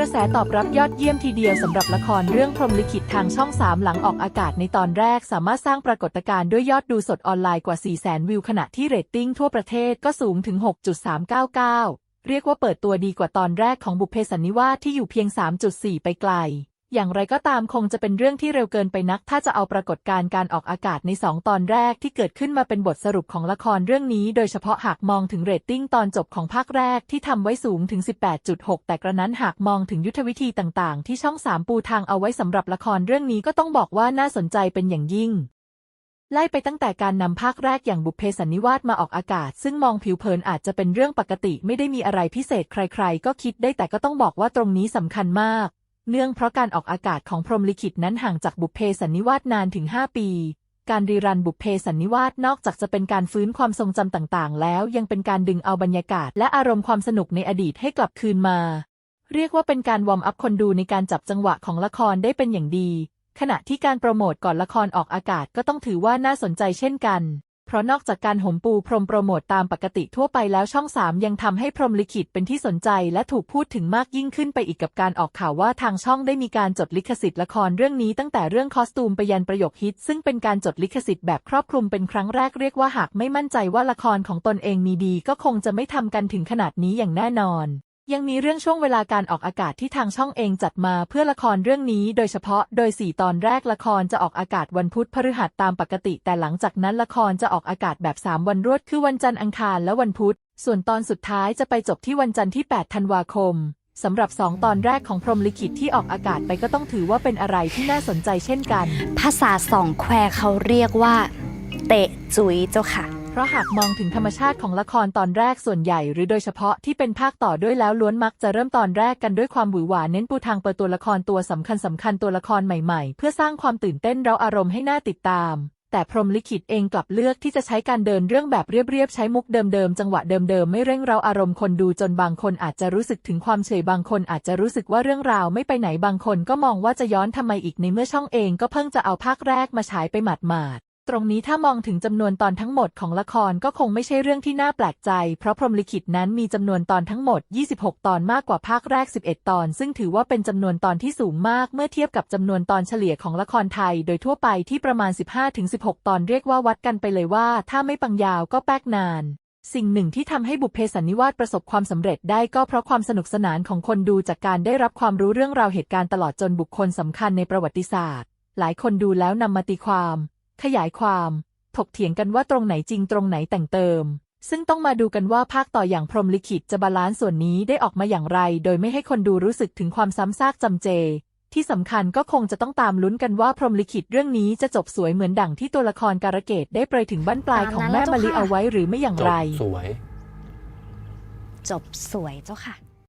ระแสตอบรับยอดเยี่ยมทีเดียวสำหรับละครเรื่องพรหมลิขิตทางช่อง3หลังออกอากาศในตอนแรกสามารถสร้างปรากฏการณ์ด้วยยอดดูสดออนไลน์กว่า 400,000 วิวขณะที่เรตติ้งทั่วประเทศก็สูงถึง 6.399 เรียกว่าเปิดตัวดีกว่าตอนแรกของบุพเพสันนิวาสที่อยู่เพียง 3.4 ไปไกล อย่างไรก็ตามคงจะเป็นเรื่องที่เร็วเกินไปนัก ถ้าจะเอาปรากฏการณ์การออกอากาศใน 2 ตอนแรกที่เกิดขึ้นมาเป็นบทสรุปของละครเรื่องนี้ โดยเฉพาะหากมองถึงเรตติ้งตอนจบของภาคแรกที่ทำไว้สูงถึง 18.6 แต่กระนั้นหากมองถึงยุทธวิธีต่างๆ ที่ช่อง 3 ปูทางเอาไว้สำหรับละครเรื่องนี้ก็ต้องบอกว่าน่าสนใจเป็นอย่างยิ่งไล่ไปตั้งแต่การนำภาคแรกอย่างบุพเพสันนิวาสมาออกอากาศ ซึ่งมองผิวเผินอาจจะเป็นเรื่องปกติไม่ได้มีอะไรพิเศษใครๆ ก็คิดได้แต่ก็ต้องบอกว่าตรงนี้สำคัญมาก เนื่องเพราะการออกอากาศของพรมลิขิตนั้นห่างจากบุพเพสันนิวาสนานถึง 5 ปี การรีรันบุพเพสันนิวาสนอกจากจะเป็นการฟื้นความทรงจำต่างๆ แล้วยังเป็นการดึงเอาบรรยากาศ และอารมณ์ความสนุกในอดีตให้กลับคืนมา เรียกว่าเป็นการวอร์มอัพคนดูในการจับจังหวะของละครได้เป็นอย่างดี ขณะที่การโปรโมทก่อนละครออกอากาศก็ต้องถือว่าน่าสนใจเช่นกัน เพราะนอกจากการหมปูพรมโปรโมทตามปกติทั่วไปแล้วช่อง3ยังทำให้พรมลิขิตเป็นที่สนใจและถูกพูดถึงมากยิ่งขึ้นไปอีกกับการออกข่าวว่าทางช่องได้มีการจดลิขสิทธิ์ละครเรื่องนี้ตั้งแต่เรื่องคอสตูมไปยันประโยคฮิต ซึ่งเป็นการจดลิขสิทธิ์แบบครอบคลุมเป็นครั้งแรกเรียกว่าหากไม่มั่นใจว่าละครของตนเองมีดี ก็คงจะไม่ทำกันถึงขนาดนี้อย่างแน่นอน ยังมีเรื่องช่วงเวลาการออกอากาศที่ทางช่องเองจัดมาเพื่อละครเรื่องนี้โดยเฉพาะโดย 4 ตอนแรกละครจะออกอากาศวันพุธพฤหัสตามปกติ แต่หลังจากนั้นละครจะออกอากาศแบบ 3 วันรวดคือวันจันทร์อังคารและวันพุธ ส่วนตอนสุดท้ายจะไปจบที่วันจันทร์ที่ 8 ธันวาคมสำหรับ 2 ตอนแรกของพรมลิขิตที่ออกอากาศไปก็ต้องถือว่าเป็นอะไรที่น่าสนใจเช่นกัน ภาษาสองแควเขาเรียกว่า เตะจุยเจ้าค่ะ ราะหากมองถึงธรรมชาติของละครตอนแรกส่วนใหญ่ หรือโดยเฉพาะที่เป็นภาคต่อด้วยแล้วล้วนมักจะเริ่มตอนแรกกันด้วยความหวือหวาเน้นปูทางเปิดตัวละครตัวสำคัญสำคัญตัวละครใหม่ๆ เพื่อสร้างความตื่นเต้นเร้าอารมณ์ให้น่าติดตามแต่พรมลิขิตเองกลับเลือกที่จะใช้การเดินเรื่องแบบเรียบๆ ใช้มุกเดิมๆ จังหวะเดิมๆ ไม่เร่งเร้าอารมณ์คนดูจนบางคนอาจจะรู้สึกถึงความเฉยบางคนอาจจะรู้สึกว่าเรื่องราวไม่ไปไหนบางคนก็มองว่าจะย้อนทำไมอีกในเมื่อช่องเองก็เพิ่งจะเอาภาคแรกมาฉายไปหมาดๆ ตรงนี้ถ้ามองถึงจำนวนตอนทั้งหมดของละครก็คงไม่ใช่เรื่องที่น่าแปลกใจ เพราะพรหมลิขิตนั้นมีจำนวนตอนทั้งหมด 26 ตอนมากกว่าภาคแรก 11 ตอน ซึ่งถือว่าเป็นจำนวนตอนที่สูงมากเมื่อเทียบกับจำนวนตอนเฉลี่ยของละครไทย โดยทั่วไปที่ประมาณ 15-16 ตอนเรียกว่าวัดกันไปเลยว่า ถ้าไม่ปังยาวก็แป๊กนานสิ่งหนึ่งที่ทำให้บุพเพสันนิวาสประสบความสำเร็จได้ก็เพราะความสนุกสนานของคนดูจากการได้รับความรู้เรื่องราวเหตุการณ์ตลอดจนบุคคลสำคัญในประวัติศาสตร์ หลายคนดูแล้วนำมาตีความ ขยายความ ถกเถียงกันว่าตรงไหนจริงตรงไหนแต่งเติม ซึ่งต้องมาดูกันว่าภาคต่ออย่างพรหมลิขิตจะบาลานซ์ส่วนนี้ได้ออกมาอย่างไร โดยไม่ให้คนดูรู้สึกถึงความซ้ำซากจำเจ ที่สำคัญก็คงจะต้องตามลุ้นกันว่าพรหมลิขิตเรื่องนี้จะจบสวยเหมือนดั่งที่ตัวละครการะเกดได้เปรยถึงบั้นปลายของแม่มะลิเอาไว้หรือไม่อย่างจไร บสวย จบสวยเจ้าค่ะ